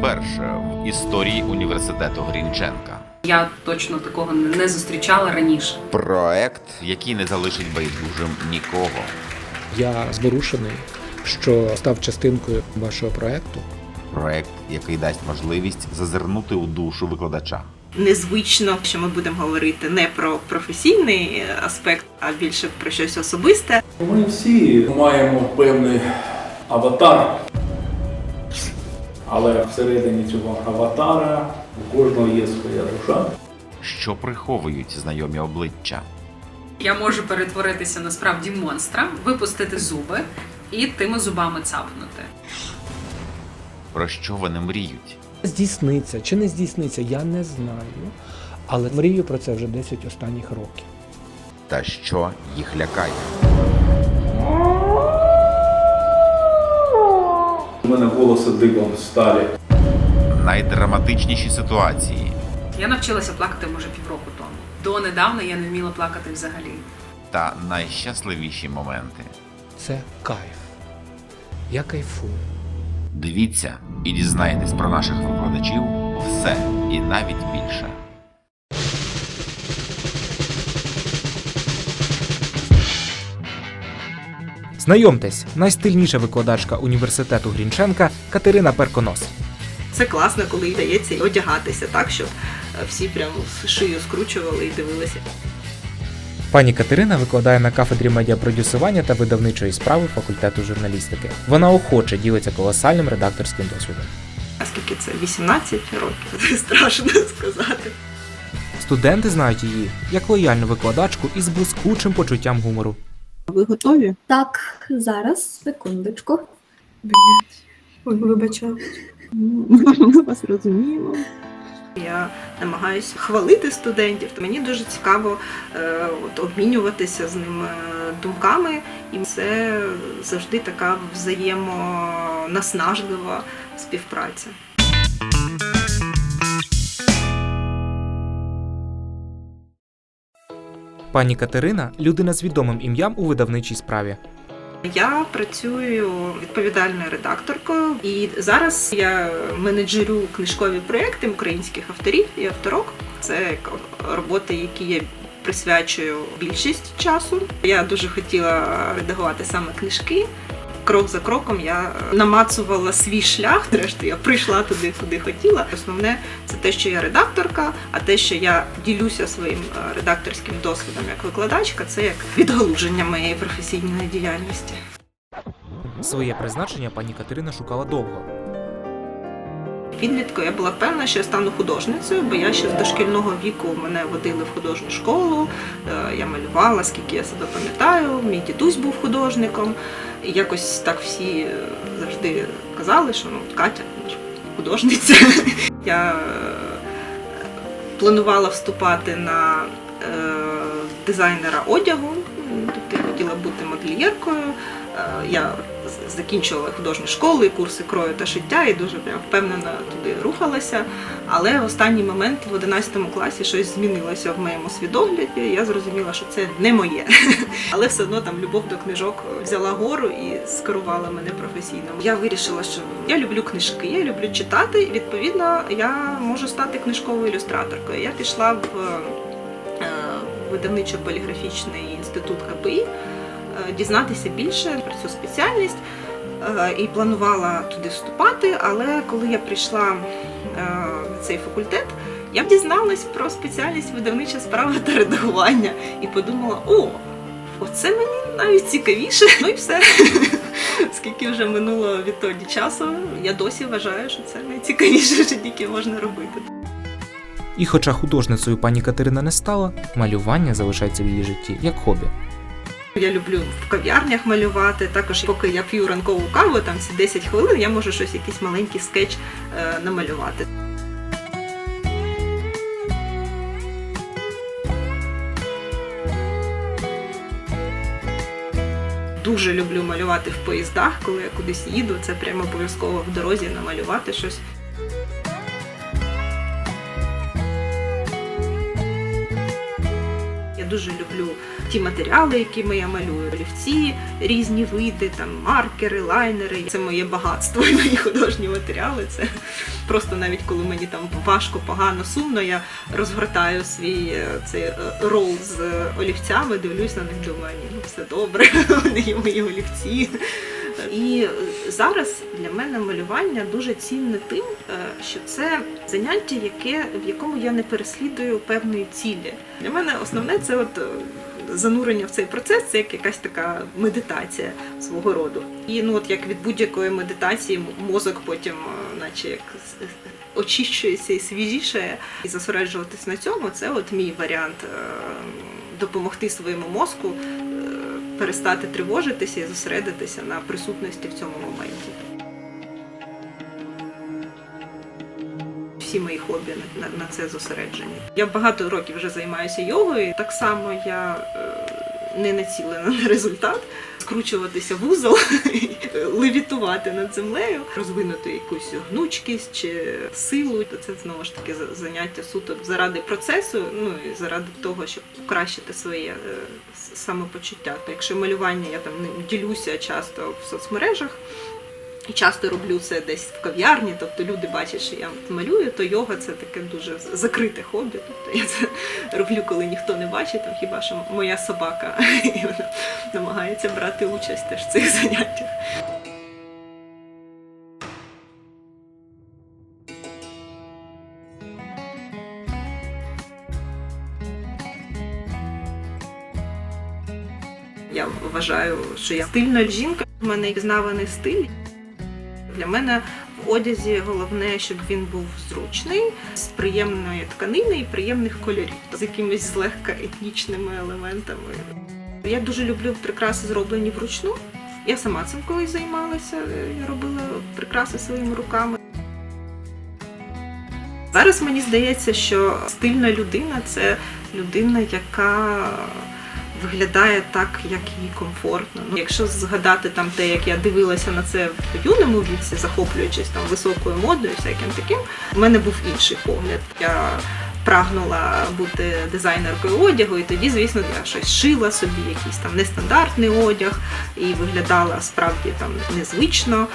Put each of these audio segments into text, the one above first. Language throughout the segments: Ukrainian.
вперше в історії університету Грінченка. Я точно такого не зустрічала раніше. Проект, який не залишить байдужим нікого. Я зворушений, що став частинкою вашого проекту. Проект, який дасть можливість зазирнути у душу викладача. незвично, що ми будемо говорити не про професійний аспект, а більше про щось особисте. Ми всі маємо певний аватар, але всередині цього аватара у кожного є своя душа. Що приховують знайомі обличчя. Я можу перетворитися насправді монстра, випустити зуби і тими зубами цапнути. Про що вони мріють? Здійсниться чи не здійсниться, я не знаю. Але мрію про це вже 10 останніх років. Та що їх лякає? Мене волоси дибом сталі. Найдраматичніші ситуації Я навчилася плакати може півроку тому. До недавна я не вміла плакати взагалі. та найщасливіші моменти. Це кайф. Я кайфую. Дивіться і дізнайтесь про наших викладачів все і навіть більше. Знайомтесь, найстильніша викладачка університету Грінченка Катерина Перконос. Це класно, коли вдається одягатися так, щоб е, всі прямо шию скручували і дивилися. Пані Катерина викладає на кафедрі медіапродюсування та видавничої справи факультету журналістики. Вона охоче ділиться колосальним редакторським досвідом. А скільки це? 18 років? Це страшно сказати. Студенти знають її як лояльну викладачку із блискучим почуттям гумору. Ви готові? Так, зараз, секундочку. Ой, вибачаю. Ми вас розуміємо. Я намагаюся хвалити студентів. Мені дуже цікаво е, от, обмінюватися з ними думками, і це завжди така взаємонаснажлива співпраця. Пані Катерина людина з відомим ім'ям у видавничій справі. Я працюю відповідальною редакторкою, і зараз я менеджерю книжкові проекти українських авторів і авторок. Це роботи, які я присвячую більшість часу. Я дуже хотіла редагувати саме книжки. Крок за кроком я намацувала свій шлях. Зрештою, я прийшла туди, куди хотіла. Основне це те, що я редакторка, а те, що я ділюся своїм е, редакторським досвідом як викладачка, це як відгалуження моєї професійної діяльності. Своє призначення пані Катерина шукала довго. Підлітку я була певна, що я стану художницею, бо я ще з дошкільного віку мене водили в художню школу. Я малювала, скільки я себе пам'ятаю. Мій дідусь був художником. І якось так всі е, завжди казали, що ну Катя художниця. Я е, планувала вступати на е, дизайнера одягу, тобто я хотіла бути модельєркою. Я закінчувала художню школу і курси крою та шиття, і дуже прям впевнено туди рухалася. Але в останній момент в 11 класі щось змінилося в моєму свідогляді. Я зрозуміла, що це не моє. Але все одно там любов до книжок взяла гору і скерувала мене професійно. Я вирішила, що я люблю книжки, я люблю читати. і, Відповідно, я можу стати книжковою ілюстраторкою. Я пішла в е, видавничо-поліграфічний інститут КПІ е, дізнатися більше про цю спеціальність і планувала туди вступати. Але коли я прийшла е, на цей факультет, я дізналась про спеціальність видавнича справа та редагування і подумала: о, оце мені навіть цікавіше. Ну і все. Скільки вже минуло відтоді часу, я досі вважаю, що це найцікавіше, що тільки можна робити. І хоча художницею пані Катерина не стала, малювання залишається в її житті як хобі. Я люблю в кав'ярнях малювати. Також, поки я п'ю ранкову каву, там ці 10 хвилин, я можу щось, якийсь маленький скетч е, намалювати. Дуже люблю малювати в поїздах, коли я кудись їду. Це прямо обов'язково в дорозі намалювати щось. Я дуже люблю ті матеріали, якими я малюю. Олівці, різні види, там маркери, лайнери. Це моє багатство і мої художні матеріали. Це просто навіть коли мені там важко, погано, сумно, я розгортаю свій е, цей е, рол з е, олівцями, дивлюсь на них, думаю, ні, ну все добре, вони є мої олівці. І зараз для мене малювання дуже цінне тим, що це заняття, яке, в якому я не переслідую певної цілі. Для мене основне це от занурення в цей процес, це як якась така медитація свого роду. І ну от як від будь-якої медитації мозок потім, е, наче як очищується і свіжішає, і зосереджуватись на цьому, це от мій варіант е, допомогти своєму мозку е, перестати тривожитися і зосередитися на присутності в цьому моменті. Всі мої хобі на, на, це зосереджені. Я багато років вже займаюся йогою. Так само я е, не націлена на результат. Скручуватися в узол, левітувати над землею, розвинути якусь гнучкість чи силу. Це знову ж таки заняття суто заради процесу, ну і заради того, щоб покращити своє е, самопочуття. Якщо малювання я там ділюся часто в соцмережах. І часто роблю це десь в кав'ярні, тобто люди бачать, що я малюю, то йога це таке дуже закрите хобі. Тобто я це роблю, коли ніхто не бачить, там хіба що моя собака і вона намагається брати участь теж в цих заняттях. Я вважаю, що я стильна жінка. У мене пізнаваний стиль. Для мене в одязі головне, щоб він був зручний, з приємної тканини і приємних кольорів, з якимись злегка етнічними елементами. Я дуже люблю прикраси, зроблені вручну. Я сама цим колись займалася, я робила прикраси своїми руками. Зараз мені здається, що стильна людина це людина, яка виглядає так, як їй комфортно. Ну, якщо згадати там те, як я дивилася на це в юному віці, захоплюючись там високою модою, всяким таким, у мене був інший погляд. Я прагнула бути дизайнеркою одягу, і тоді, звісно, я щось шила собі, якийсь там нестандартний одяг, і виглядала справді там незвично.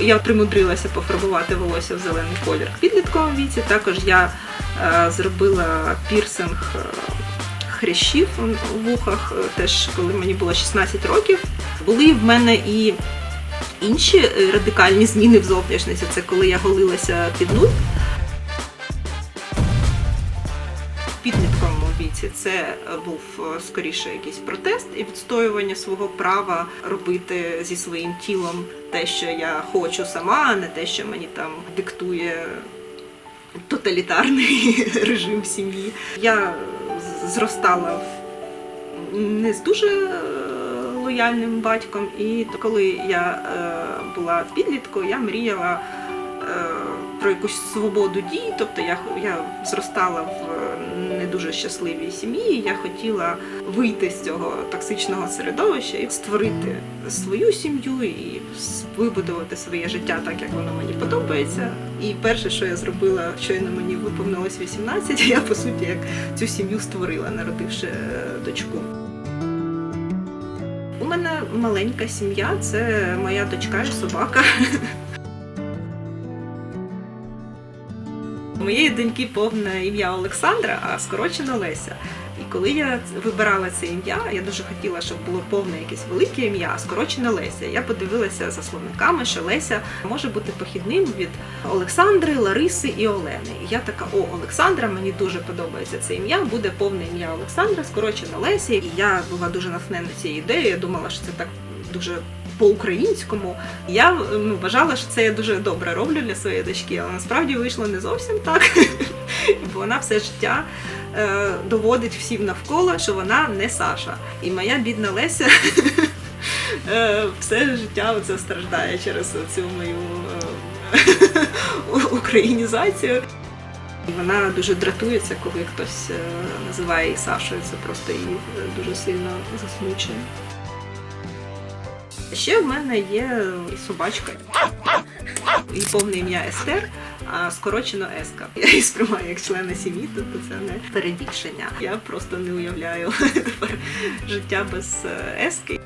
Я примудрилася пофарбувати волосся в зелений колір в підлітковому віці. Також я е, зробила пірсинг. Хрящів у вухах, е, теж коли мені було 16 років. Були в мене і інші е, радикальні зміни в зовнішності. Це коли я голилася під нуль. В підлітковому віці це був е, скоріше якийсь протест і відстоювання свого права робити зі своїм тілом те, що я хочу сама, а не те, що мені там диктує тоталітарний режим сім'ї. Я зростала не з дуже е, лояльним батьком, і коли я е, була підліткою, я мріяла е, про якусь свободу дій. Тобто я, я зростала в дуже щасливій сім'ї. Я хотіла вийти з цього токсичного середовища і створити свою сім'ю і вибудувати своє життя так, як воно мені подобається. І перше, що я зробила, щойно мені виповнилось 18, я по суті як цю сім'ю створила, народивши е, дочку. У мене маленька сім'я, це моя дочка і собака. моєї доньки повне ім'я Олександра, а скорочено Леся. І коли я вибирала це ім'я, я дуже хотіла, щоб було повне якесь велике ім'я, а скорочено Леся. Я подивилася за словниками, що Леся може бути похідним від Олександри, Лариси і Олени. І я така: о, Олександра, мені дуже подобається це ім'я, буде повне ім'я Олександра, скорочено Лесі. І я була дуже натхнена цією ідеєю. Я думала, що це так дуже по-українському. Я ну, вважала, що це я дуже добре роблю для своєї дочки, але насправді вийшло не зовсім так. Бо вона все життя е, доводить всім навколо, що вона не Саша. І моя бідна Леся е, все життя оце страждає через цю мою е, українізацію. Вона дуже дратується, коли хтось е, називає її Сашою. Це просто її дуже сильно засмучує. Ще в мене є собачка. І повне ім'я Естер, а скорочено Еска. Я її сприймаю як члена сім'ї, тобто це не перебільшення. Я просто не уявляю життя без е, Ески.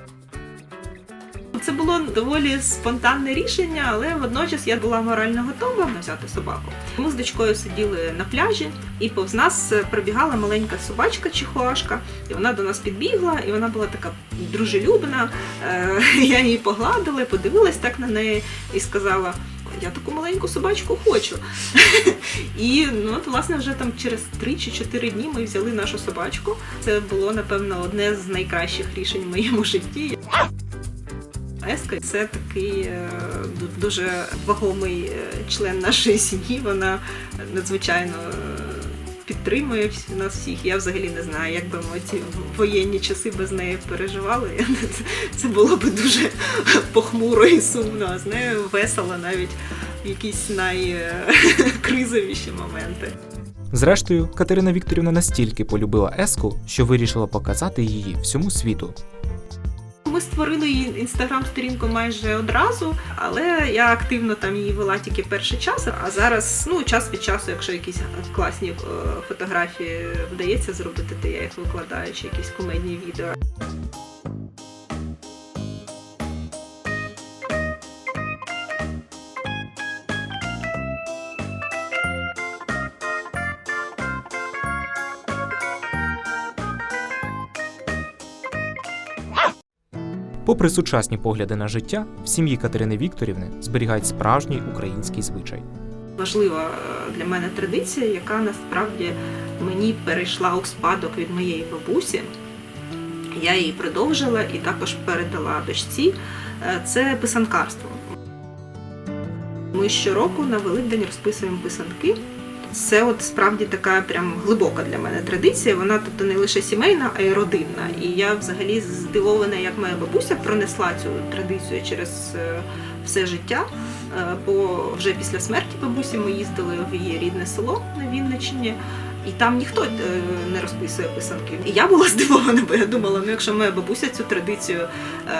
Це було доволі спонтанне рішення, але водночас я була морально готова взяти собаку. Ми з дочкою сиділи на пляжі, і повз нас пробігала маленька собачка чихуашка, і вона до нас підбігла, і вона була така дружелюбна. Е, Я її погладила, подивилась так на неї і сказала. Я таку маленьку собачку хочу. І ну, от, власне, вже там через 3 чи 4 дні ми взяли нашу собачку. Це було, напевно, одне з найкращих рішень в моєму житті. Еска це такий е, дуже вагомий е, член нашої сім'ї. Вона надзвичайно е, підтримує нас всіх. Я взагалі не знаю, як би ми ці воєнні часи без неї переживали. Це було б дуже похмуро і сумно, а з нею весело навіть в якісь найкризовіші моменти. Зрештою, Катерина Вікторівна настільки полюбила еску, що вирішила показати її всьому світу. Ми створили її інстаграм-сторінку майже одразу, але я активно там її вела тільки перший час. А зараз, ну час від часу, якщо якісь класні е, фотографії вдається зробити, то я їх викладаю, чи якісь кумедні відео. Попри сучасні погляди на життя, в сім'ї Катерини Вікторівни зберігають справжній український звичай. важлива е, для мене традиція, яка насправді мені перейшла у спадок від моєї бабусі. Я її продовжила і також передала дочці. Е, Це писанкарство. Ми щороку на Великдень розписуємо писанки. Це от справді така прям глибока для мене традиція. Вона тобто не лише сімейна, а й родинна. І я взагалі здивована, як моя бабуся пронесла цю традицію через е, все життя. Е, Бо вже після смерті бабусі ми їздили в її рідне село на Вінниччині, і там ніхто е, не розписує писанки. І я була здивована, бо я думала, ну якщо моя бабуся цю традицію е,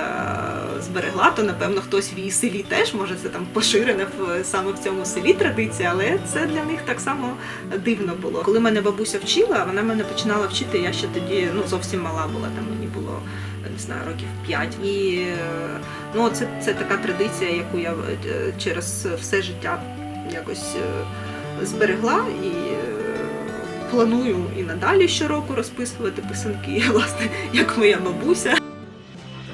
зберегла, то напевно хтось в її селі теж може це там поширена в саме в цьому селі традиція, але це для них так само дивно було. Коли мене бабуся вчила, вона мене починала вчити. Я ще тоді ну зовсім мала була. Там мені було не знаю років 5. І е, ну це, це така традиція, яку я е, через все життя якось зберегла і. Планую і надалі щороку розписувати писанки, власне, як моя бабуся.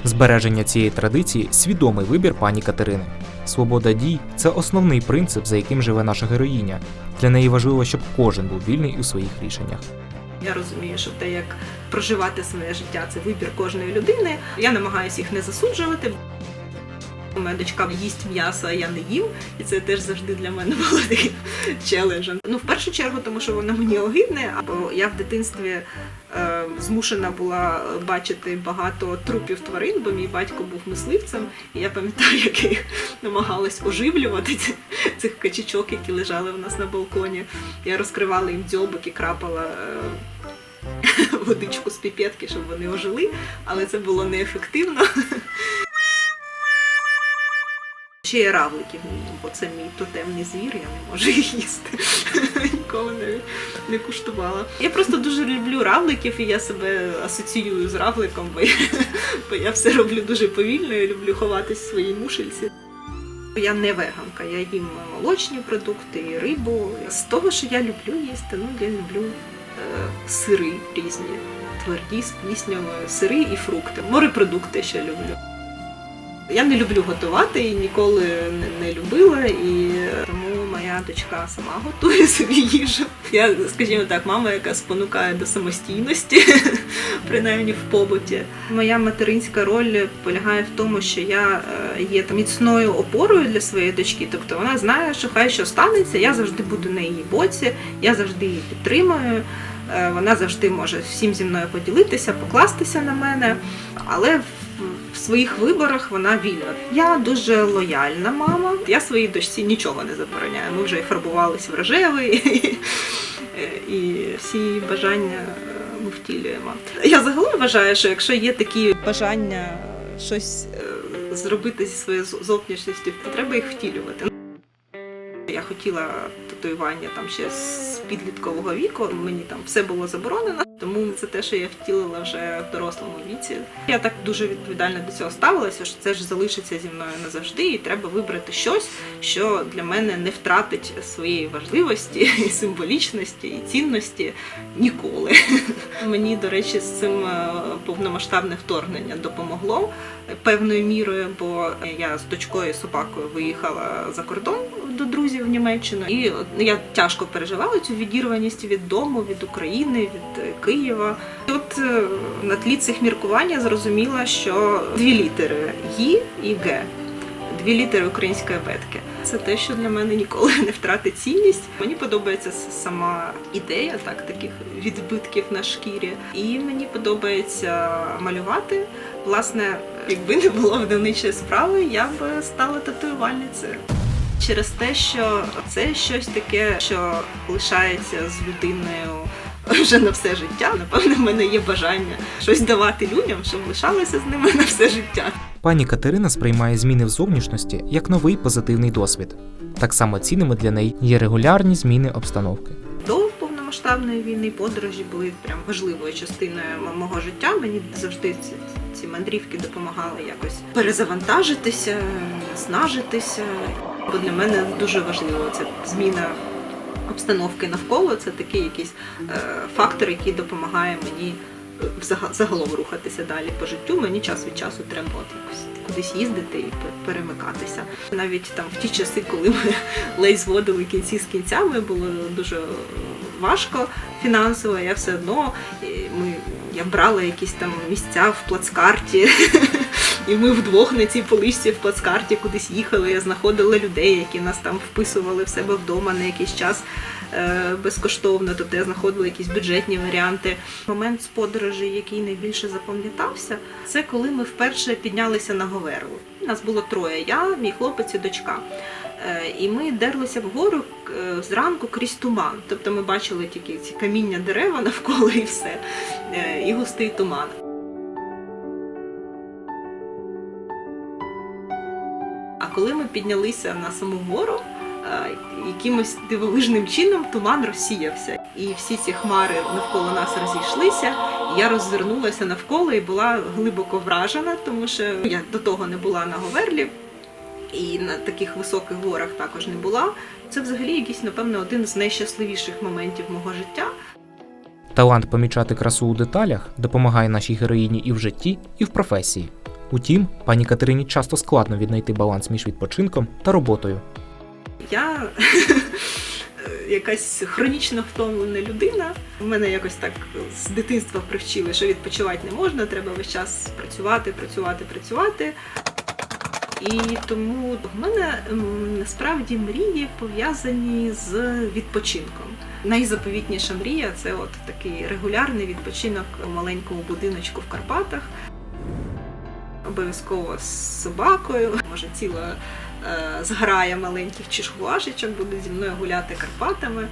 Збереження цієї традиції свідомий вибір пані Катерини. Свобода дій це основний принцип, за яким живе наша героїня. Для неї важливо, щоб кожен був вільний у своїх рішеннях. Я розумію, що те, як проживати своє життя, це вибір кожної людини. Я намагаюся їх не засуджувати. Моя дочка їсть м'ясо, а я не їм, і це теж завжди для мене було таким челенджем. Ну, в першу чергу, тому що воно мені огидне, або я в дитинстві е, змушена була бачити багато трупів тварин, бо мій батько був мисливцем, і я пам'ятаю, як я їх намагалась оживлювати цих качечок, які лежали у нас на балконі. Я розкривала їм дзьобик і крапала. Е, водичку з піпетки, щоб вони ожили, але це було неефективно. Є равликів, бо це мій тотемний звір, я не можу їх їсти. Ніколи не, не куштувала. Я просто дуже люблю равликів, і я себе асоціюю з равликом, бо я, бо я все роблю дуже повільно, я люблю ховатись в своїй мушельці. Я не веганка, я їм молочні продукти і рибу. З того, що я люблю їсти, ну я люблю е, сири різні, тверді з пліснявою, сири і фрукти. Морепродукти ще люблю. Я не люблю готувати і ніколи не, любила, і тому моя дочка сама готує собі їжу. Я, скажімо так, мама, яка спонукає до самостійності, принаймні в побуті. Моя материнська роль полягає в тому, що я е, є там міцною опорою для своєї дочки. Тобто вона знає, що хай що станеться, я завжди буду на її боці, я завжди її підтримую. Е, Вона завжди може всім зі мною поділитися, покластися на мене, але в, своїх виборах вона вільна. Я дуже лояльна мама. Я своїй дочці нічого не забороняю. Ми вже і фарбувалися в рожевий, і, і всі бажання е, ми втілюємо. Я загалом вважаю, що якщо є такі бажання щось е, зробити зі своєю зовнішністю, то треба їх втілювати. Я хотіла татуювання там ще з підліткового віку. Мені там все було заборонено, тому це те, що я втілила вже в дорослому віці. Я так дуже відповідально до цього ставилася, що це ж залишиться зі мною назавжди, і треба вибрати щось, що для мене не втратить своєї важливості, і символічності і цінності ніколи. Мені, до речі, з цим е, повномасштабне вторгнення допомогло певною мірою, бо я з дочкою і собакою виїхала за кордон до друзів в Німеччину, і я тяжко переживала цю відірваність від дому, від України, від е, Києва. І от е, на тлі цих міркувань я зрозуміла, що дві літери «Ї» і «Г». Дві літери української абетки. Це те, що для мене ніколи не втратить цінність. Мені подобається сама ідея так таких відбитків на шкірі, і мені подобається малювати. Власне, якби не було видавничої справи, я б стала татуювальницею. Через те, що це щось таке, що лишається з людиною вже на все життя. Напевно, в мене є бажання щось давати людям, щоб лишалося з ними на все життя. Пані Катерина сприймає зміни в зовнішності як новий позитивний досвід. Так само цінними для неї є регулярні зміни обстановки. До повномасштабної війни подорожі були прям важливою частиною мого життя. Мені завжди ці, ці мандрівки допомагали якось перезавантажитися, снажитися. Бо для мене дуже важливо це зміна обстановки навколо. Це такий якийсь е, фактор, який допомагає мені е, загалом рухатися далі по життю. Мені час від часу треба якось кудись їздити і пе- перемикатися. Навіть там в ті часи, коли ми ледь зводили кінці з кінцями, було дуже важко фінансово. Я все одно ми я брала якісь там місця в плацкарті. І ми вдвох на цій поличці в плацкарті кудись їхали. Я знаходила людей, які нас там вписували в себе вдома на якийсь час е, безкоштовно. Тобто я знаходила якісь бюджетні варіанти. Момент з подорожі, який найбільше запам'ятався, це коли ми вперше піднялися на Говерлу. Нас було троє: я, мій хлопець і дочка. Е, І ми дерлися вгору е, зранку крізь туман. Тобто ми бачили тільки ці каміння дерева навколо і все, і густий туман. Коли ми піднялися на саму гору, е, якимось дивовижним чином туман розсіявся, і всі ці хмари навколо нас розійшлися. Я роззирнулася навколо і була глибоко вражена, тому що я до того не була на Говерлі. І на таких високих горах також не була. Це взагалі якийсь, напевно, один з найщасливіших моментів мого життя. Талант помічати красу у деталях допомагає нашій героїні і в житті, і в професії. Утім, пані Катерині часто складно віднайти баланс між відпочинком та роботою. Я якась хронічно втомлена людина. У Мене якось так з дитинства привчили, що відпочивати не можна, треба весь час працювати, працювати, працювати. І тому в мене насправді мрії пов'язані з відпочинком. Найзаповітніша мрія це от такий регулярний відпочинок у маленькому будиночку в Карпатах. Обов'язково з собакою, може ціла е, зграя маленьких чешуашечок буде зі мною гуляти Карпатами.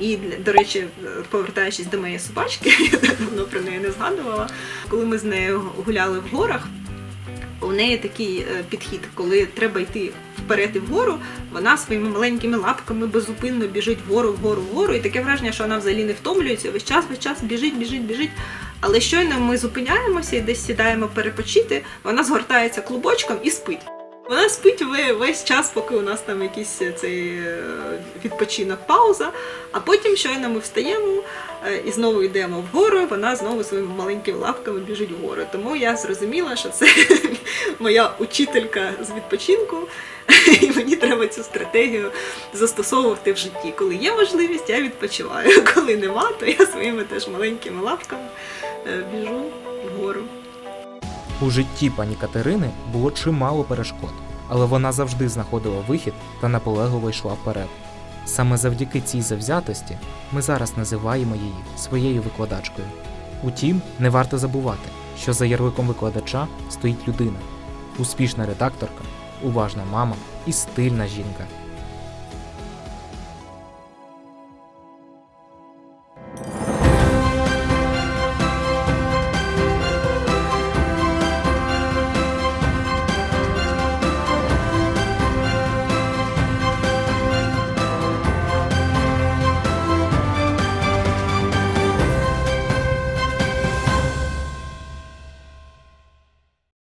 І до речі, повертаючись до моєї собачки, я давно про неї не згадувала. Коли ми з нею гуляли в горах, у неї такий е, підхід, коли треба йти вперед і вгору, вона своїми маленькими лапками беззупинно біжить вгору, вгору, вгору, і таке враження, що вона взагалі не втомлюється, весь час, весь час біжить, біжить, біжить. Але щойно ми зупиняємося і десь сідаємо перепочити, вона згортається клубочком і спить. Вона спить весь час, поки у нас там якийсь е, цей е, відпочинок, пауза. А потім щойно ми встаємо е, і знову йдемо вгору. Вона знову своїми маленькими лапками біжить вгору. Тому я зрозуміла, що це моя учителька з відпочинку, і мені треба цю стратегію застосовувати в житті. Коли є можливість, я відпочиваю. Коли нема, то я своїми теж маленькими лапками біжу вгору. У житті пані Катерини було чимало перешкод, але вона завжди знаходила вихід та наполегливо йшла вперед. Саме завдяки цій завзятості ми зараз називаємо її своєю викладачкою. Утім, не варто забувати, що за ярликом викладача стоїть людина, успішна редакторка, уважна мама і стильна жінка.